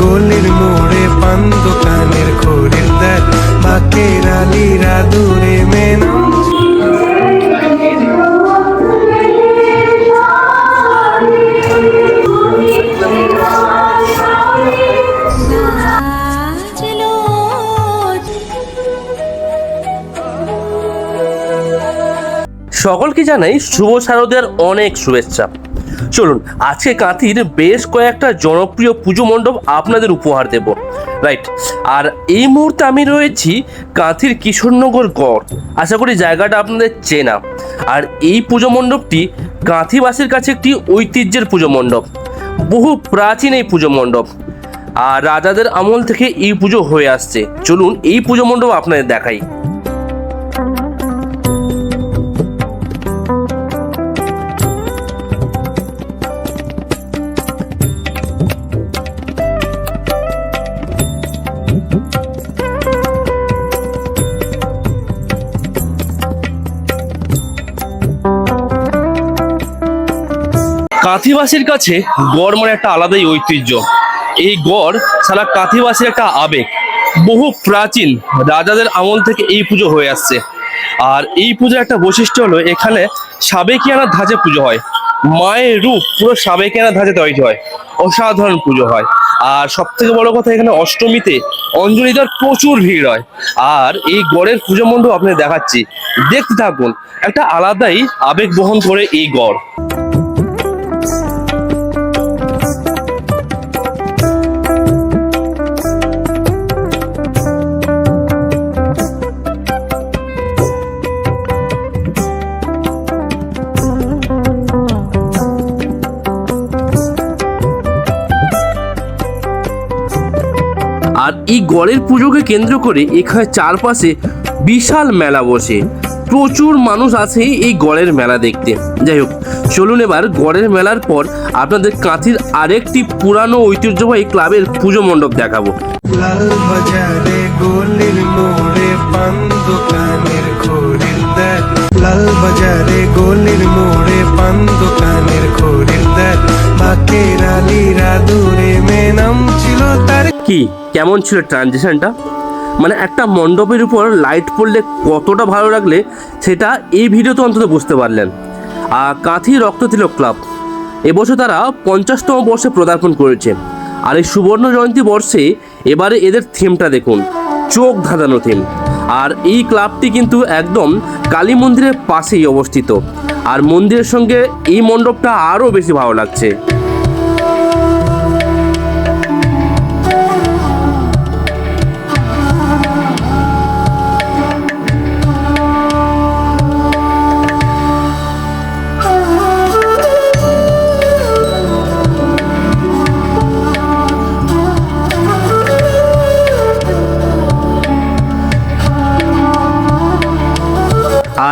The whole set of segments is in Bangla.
গলির মোড়ে পান দোকানের খরিদ্দার বাকের আলীরা দূরে চলো সকলকে জানাই শুভ শারদের অনেক শুভেচ্ছা। চলুন, আজকে কাঁথির বেশ কয়েকটা জনপ্রিয় পুজো মণ্ডপ আপনাদের উপহার দেব। রাইট আর এই মুহূর্তে আমি রয়েছি কাঁথির কিশোরনগর গড়। আশা করি জায়গাটা আপনাদের চেনা। আর এই পুজো মণ্ডপটি কাঁথিবাসীর কাছে একটি ঐতিহ্যের পুজো মণ্ডপ। বহু প্রাচীন এই পুজো মণ্ডপ। আর রাজাদের আমল থেকে এই পুজো হয়ে আসছে। চলুন, এই পুজো মণ্ডপ আপনাদের দেখাই। কাঁথিবাসীর কাছে গড় মানে একটা আলাদাই ঐতিহ্য। এই গড় সারা কাঁথিবাসীর একটা আবেগ। বহু প্রাচীন রাজাদের আমল থেকে এই পুজো হয়ে আসছে। আর এই পুজোর একটা বৈশিষ্ট্য হলো, এখানে সাবেকিয়ানা ধাঁচে পুজো হয়। মায়ের রূপ পুরো সাবেকিয়ানা ধাঁচে তৈরি হয়। অসাধারণ পুজো হয়। আর সব থেকে বড় কথা, এখানে অষ্টমীতে অঞ্জলি দেওয়ার প্রচুর ভিড় হয়। আর এই গড়ের পুজো মণ্ডপ আপনাদের দেখাচ্ছি। দেখতে থাকুন, একটা আলাদাই আবেগ বহন করে এই গড়। আর এই গড়ের পুজোকে কেন্দ্র করে এখানে চারপাশে বিশাল মেলা বসে। প্রচুর মানুষ আসে এই গড়ের মেলা দেখতে। যাই হোক, চলুন এবার গড়ের মেলার পর আপনাদের কাঁথির আরেকটি পুরানো ঐতিহ্যবাহী ক্লাবের পুজো মণ্ডপ দেখাবো। দোকানের দূরে মেনাম ছিল তার কি? কেমন ছিল ট্রানজেকশনটা মানে একটা মণ্ডপের উপর লাইট পড়লে কতটা ভালো লাগলে, সেটা এই ভিডিওতে অন্তত বুঝতে পারলেন। আর কাঁথি রক্ততিলক ক্লাব, এবছর তারা পঞ্চাশতম বর্ষে পদার্পণ করেছে। আর এই সুবর্ণ জয়ন্তী বর্ষে এবারে এদের থিমটা দেখুন, চোখ ধাঁধানো থিম আর এই ক্লাবটি কিন্তু একদম কালী মন্দিরের পাশেই অবস্থিত। আর মন্দিরের সঙ্গে এই মণ্ডপটা আরও বেশি ভালো লাগছে।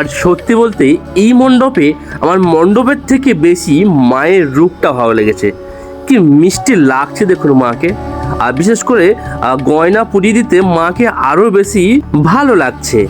আর সত্যি বলতে এই মণ্ডপে আমার মণ্ডপের থেকে বেশি মায়ের রূপটা ভালো লেগেছে। কি মিষ্টি লাগছে দেখুন মাকে। আর বিশেষ করে গয়না পুড়িয়ে দিতে মাকে আরও বেশি ভালো লাগছে।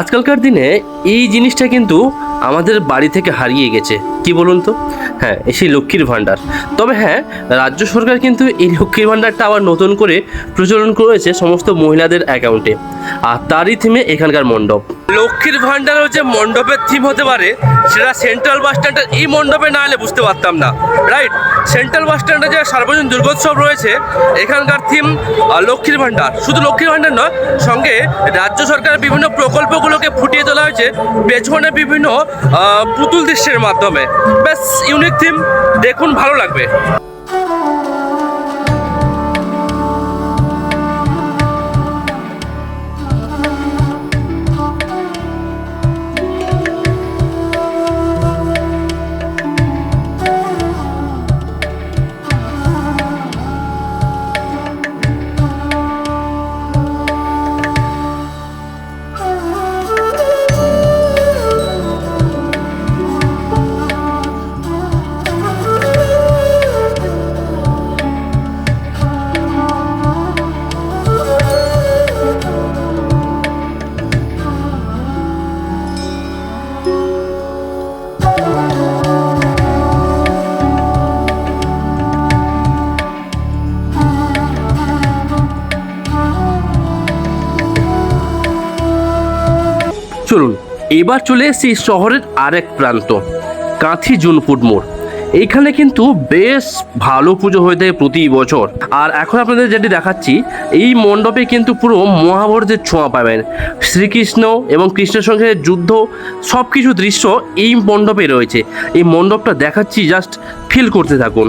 আজকালকার দিনে এই জিনিসটা কিন্তু আমাদের বাড়ি থেকে হারিয়ে গেছে। কি বলুন তো? হ্যাঁ সেই লক্ষ্মীর ভাণ্ডার। তবে হ্যাঁ রাজ্য সরকার কিন্তু এই লক্ষ্মীর ভাণ্ডারটা আবার নতুন করে প্রচলন করেছে সমস্ত মহিলাদের অ্যাকাউন্টে। আর তারই থিমে এখানকার মণ্ডপ। লক্ষ্মীর ভাণ্ডারের হচ্ছে মণ্ডপের থিম হতে পারে সেটা সেন্ট্রাল বাস স্ট্যান্ডের এই মণ্ডপে না এলে বুঝতে পারতাম না। রাইট সেন্ট্রাল বাস স্ট্যান্ডে যে সার্বজনীন দুর্গোৎসব রয়েছে, এখানকার থিম লক্ষ্মীর ভাণ্ডার। শুধু লক্ষ্মীর ভাণ্ডার নয়, সঙ্গে রাজ্য সরকারের বিভিন্ন প্রকল্পগুলোকে ফুটিয়ে তোলা হয়েছে, পেছনে বিভিন্ন পুতুল দৃশ্যের মাধ্যমে। বেশ ইউনিক থিম দেখুন, ভালো লাগবে। চলুন, এবার চলে এসেছি শহরের আরেক প্রান্ত, কাঁথি জুনপুট মোড়। এইখানে কিন্তু বেশ ভালো পুজো হয়ে থাকে প্রতি বছর। আর এখন আপনাদের যেটি দেখাচ্ছি, এই মণ্ডপে কিন্তু পুরো মহাভারতের ছোঁয়া পাবেন, শ্রীকৃষ্ণ এবং কৃষ্ণের সঙ্গে যুদ্ধ সব কিছু দৃশ্য এই মণ্ডপে রয়েছে। এই মণ্ডপটা দেখাচ্ছি জাস্ট ফিল করতে থাকুন।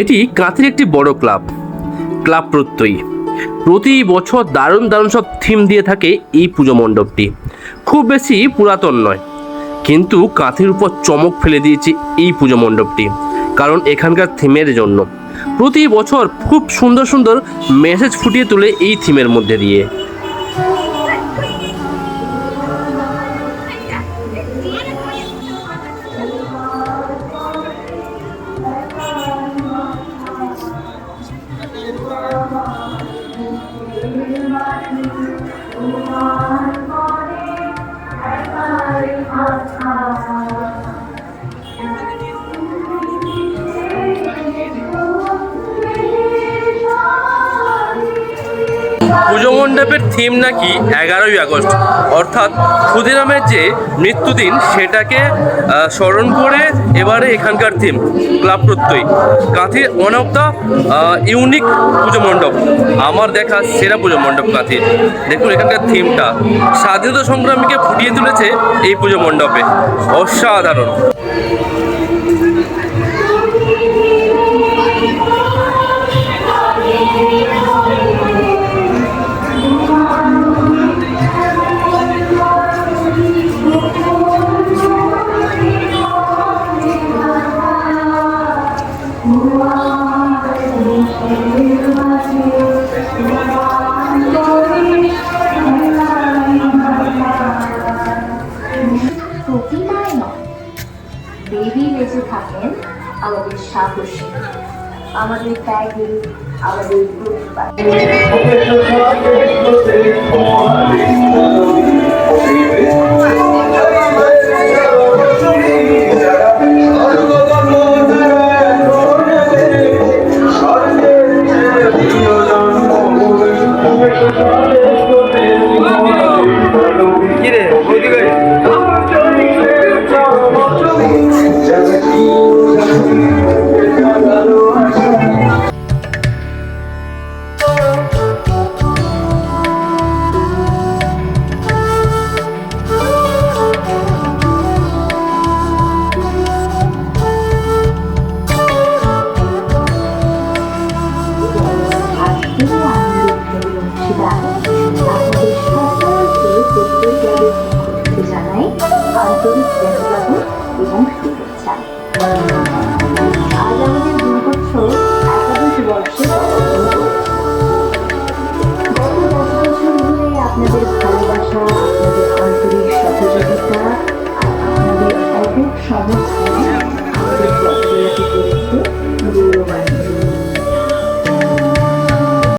এটি কাঁথির একটি বড় ক্লাব। ক্লাব প্রত্যয়ী। প্রতি বছর দারুণ দারুণ সব থিম দিয়ে থাকে এই পুজো মণ্ডপটি। খুব বেশি পুরাতন নয়, কিন্তু কাঁথির উপর চমক ফেলে দিয়েছে এই পুজো মণ্ডপটি, কারণ এখানকার থিমের জন্য। প্রতি বছর খুব সুন্দর সুন্দর মেসেজ ফুটিয়ে তোলে এই থিমের মধ্যে দিয়ে। মণ্ডপের থিম নাকি এগারোই আগস্ট? অর্থাৎ ক্ষুদিরামের যে মৃত্যুদিন, সেটাকে স্মরণ করে এবারে এখানকার theme club Pratyay. কাঁথির one of the unique puja মণ্ডপ। আমার দেখা সেরা পুজো মণ্ডপ কাঁথির। দেখুন এখানকার থিমটা স্বাধীনতা সংগ্রামীকে ফুটিয়ে তুলেছে এই পুজো মণ্ডপে। অসাধারণ। সাহসী আমাদের ত্যাগে আমাদের প্রতিভা